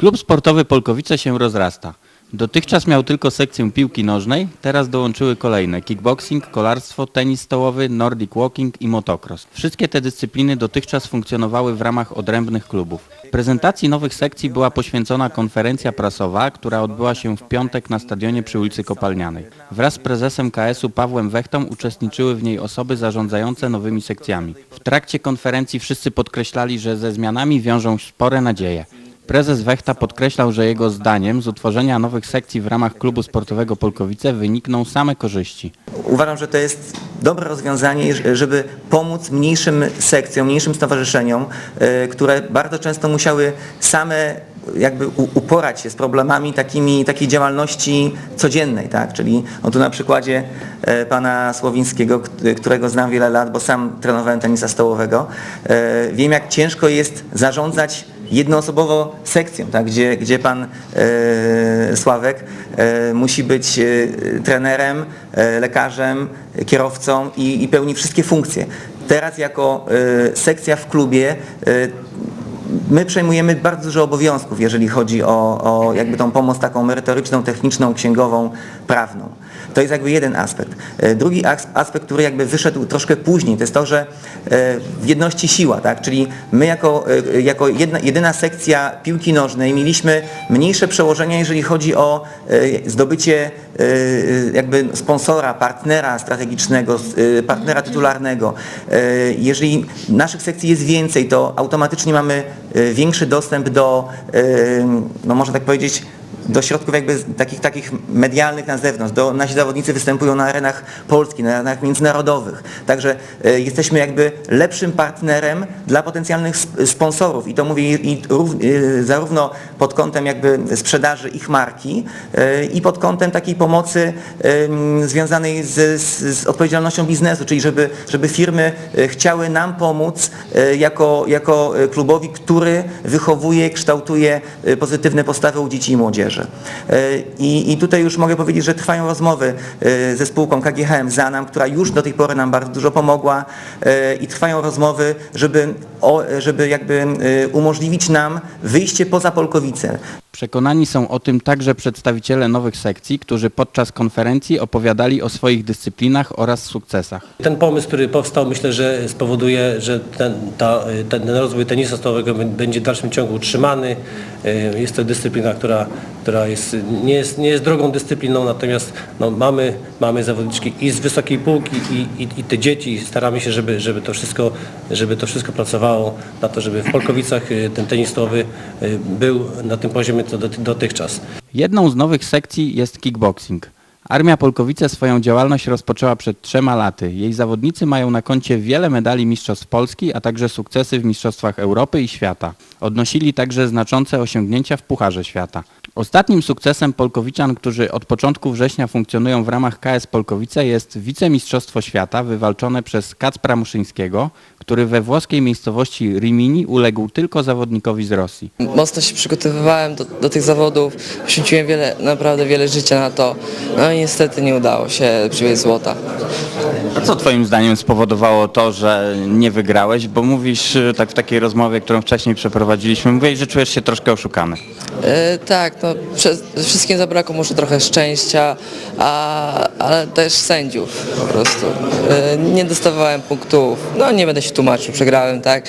Klub sportowy Polkowice się rozrasta. Dotychczas miał tylko sekcję piłki nożnej, teraz dołączyły kolejne kickboxing, kolarstwo, tenis stołowy, nordic walking i motocross. Wszystkie te dyscypliny dotychczas funkcjonowały w ramach odrębnych klubów. Prezentacji nowych sekcji była poświęcona konferencja prasowa, która odbyła się w piątek na stadionie przy ulicy Kopalnianej. Wraz z prezesem KS-u Pawłem Wechtą uczestniczyły w niej osoby zarządzające nowymi sekcjami. W trakcie konferencji wszyscy podkreślali, że ze zmianami wiążą spore nadzieje. Prezes Wechta podkreślał, że jego zdaniem z utworzenia nowych sekcji w ramach klubu sportowego Polkowice wynikną same korzyści. Uważam, że to jest dobre rozwiązanie, żeby pomóc mniejszym sekcjom, mniejszym stowarzyszeniom, e, które bardzo często musiały same jakby uporać się z problemami takimi, takiej działalności codziennej, tak? Czyli on tu na przykładzie e, pana Słowińskiego, którego znam wiele lat, bo sam trenowałem tenisa stołowego, e, wiem jak ciężko jest zarządzać jednoosobowo sekcją, tak? gdzie, gdzie pan e, Sławek e, musi być e, trenerem, e, lekarzem, kierowcą i, i pełni wszystkie funkcje. Teraz jako e, sekcja w klubie e, my przejmujemy bardzo dużo obowiązków, jeżeli chodzi o, o jakby tą pomoc taką merytoryczną, techniczną, księgową, prawną. To jest jakby jeden aspekt. E, Drugi as- aspekt, który jakby wyszedł troszkę później, to jest to, że e, w jedności siła, tak? czyli my jako, e, jako jedna, jedyna sekcja piłki nożnej mieliśmy mniejsze przełożenia, jeżeli chodzi o zdobycie jakby sponsora, partnera strategicznego, partnera tytularnego. Jeżeli naszych sekcji jest więcej, to automatycznie mamy większy dostęp do, e, no można tak powiedzieć, do środków jakby takich, takich medialnych na zewnątrz. Do, nasi zawodnicy występują na arenach polskich, na arenach międzynarodowych. Także e, jesteśmy jakby lepszym partnerem dla potencjalnych sp- sponsorów i to mówię i, rów, e, zarówno pod kątem jakby sprzedaży ich marki e, i pod kątem takiej pomocy związanej z, z, z odpowiedzialnością biznesu, czyli żeby, żeby firmy chciały nam pomóc jako, jako klubowi, który wychowuje, kształtuje pozytywne postawy u dzieci i młodzieży. E, I, I tutaj już mogę powiedzieć, że trwają rozmowy e, ze spółką KGHM Zanam, która już do tej pory nam bardzo dużo pomogła e, i trwają rozmowy, żeby, żeby jakby umożliwić nam wyjście poza Polkowice. Przekonani są o tym także przedstawiciele nowych sekcji, którzy podczas konferencji opowiadali o swoich dyscyplinach oraz sukcesach. Ten pomysł, który powstał, myślę, że spowoduje, że ten, ta, ten rozwój tenisa stołowego bę- będzie w dalszym ciągu utrzymany. E, Jest to dyscyplina, która, która jest, nie, jest, nie jest drogą dyscypliną, natomiast no, mamy, mamy zawodniczki i z wysokiej półki i, i, i te dzieci. Staramy się, żeby, żeby, to wszystko, żeby to wszystko pracowało na to, żeby w Polkowicach e, ten tenis e, był na tym poziomie co doty- dotychczas. Jedną z nowych sekcji jest kickboxing. Armia Polkowice swoją działalność rozpoczęła przed trzema laty. Jej zawodnicy mają na koncie wiele medali Mistrzostw Polski, a także sukcesy w Mistrzostwach Europy i świata. Odnosili także znaczące osiągnięcia w Pucharze Świata. Ostatnim sukcesem Polkowiczan, którzy od początku września funkcjonują w ramach KS Polkowice jest wicemistrzostwo świata wywalczone przez Kacpra Muszyńskiego, który we włoskiej miejscowości Rimini uległ tylko zawodnikowi z Rosji. Mocno się przygotowywałem do, do tych zawodów, poświęciłem wiele, naprawdę wiele życia na to, no i niestety nie udało się przywieźć złota. A co twoim zdaniem spowodowało to, że nie wygrałeś? Bo mówisz y, tak w takiej rozmowie, którą wcześniej przeprowadziliśmy, mówiłeś, że czujesz się troszkę oszukany. E, tak, no przez, wszystkim zabrakło może trochę szczęścia, a, ale też sędziów po prostu. E, nie dostawałem punktów, no nie będę się tłumaczył, przegrałem, tak,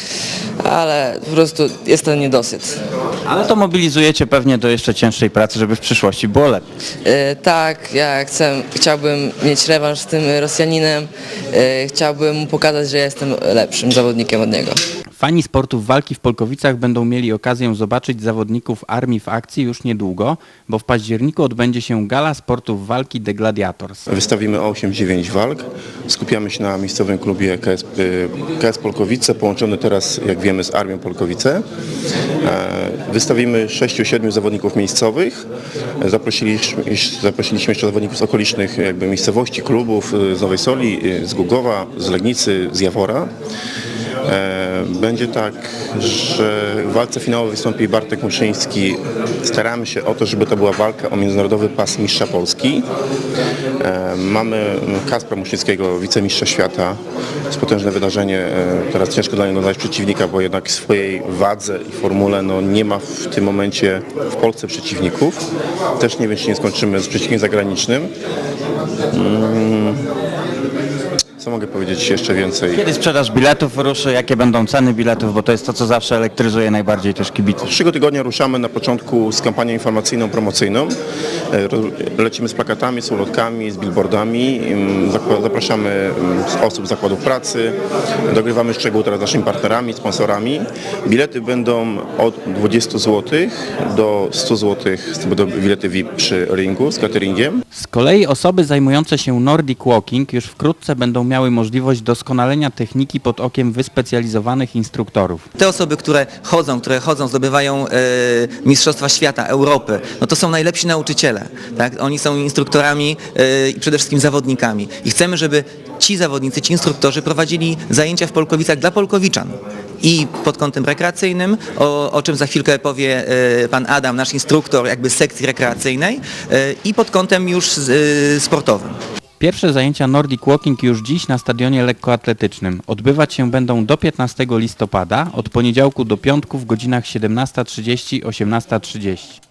ale po prostu jest to niedosyt. Ale to mobilizujecie pewnie do jeszcze cięższej pracy, żeby w przyszłości było lepiej. E, tak, ja chcę, chciałbym mieć rewanż z tym Rosjaninem, e, chciałbym mu pokazać, że ja jestem lepszym zawodnikiem od niego. Fani sportów walki w Polkowicach będą mieli okazję zobaczyć zawodników armii w akcji już niedługo, bo w październiku odbędzie się gala sportów walki The Gladiators. Wystawimy 8-9 walk. Skupiamy się na miejscowym klubie KS, KS Polkowice, połączony teraz, jak wiemy, z Armią Polkowice. E, Wystawimy 6-7 zawodników miejscowych. E, Zaprosiliśmy, zaprosiliśmy jeszcze zawodników z okolicznych jakby miejscowości, klubów y, z Nowej Soli, y, z Gługowa, z Legnicy, z Jawora. Będzie tak, że w walce finałowej wystąpi Bartek Muszyński. Staramy się o to, żeby to była walka o międzynarodowy pas mistrza Polski. E, Mamy Kaspra Muszyńskiego, wicemistrza świata. Jest potężne wydarzenie. E, Teraz ciężko dla niego znaleźć przeciwnika, bo jednak swojej wadze i formule no, nie ma w tym momencie w Polsce przeciwników. Też nie wiem, czy nie skończymy z przeciwnikiem zagranicznym. Mm. Co mogę powiedzieć jeszcze więcej? Kiedy sprzedaż biletów ruszy, jakie będą ceny biletów, bo to jest to, co zawsze elektryzuje najbardziej też kibiców. Przyszłego tygodnia ruszamy na początku z kampanią informacyjną, promocyjną. E, Lecimy z plakatami, z ulotkami, z billboardami. Zapraszamy z osób z zakładów pracy. Dogrywamy szczegóły teraz z naszymi partnerami, sponsorami. Bilety będą od 20 zł do 100 zł. To będą bilety VIP przy ringu z cateringiem. Z kolei osoby zajmujące się Nordic Walking już wkrótce będą miały możliwość doskonalenia techniki pod okiem wyspecjalizowanych instruktorów. Te osoby, które chodzą, które chodzą, zdobywają e, Mistrzostwa Świata, Europy, no to są najlepsi nauczyciele. Tak? Oni są instruktorami e, i przede wszystkim zawodnikami. I chcemy, żeby ci zawodnicy, ci instruktorzy prowadzili zajęcia w Polkowicach dla Polkowiczan. I pod kątem rekreacyjnym, o, o czym za chwilkę powie e, pan Adam, nasz instruktor jakby sekcji rekreacyjnej, i pod kątem już sportowym. Pierwsze zajęcia Nordic Walking już dziś na stadionie lekkoatletycznym. Odbywać się będą do 15 listopada, od poniedziałku do piątku w godzinach 17.30-18.30.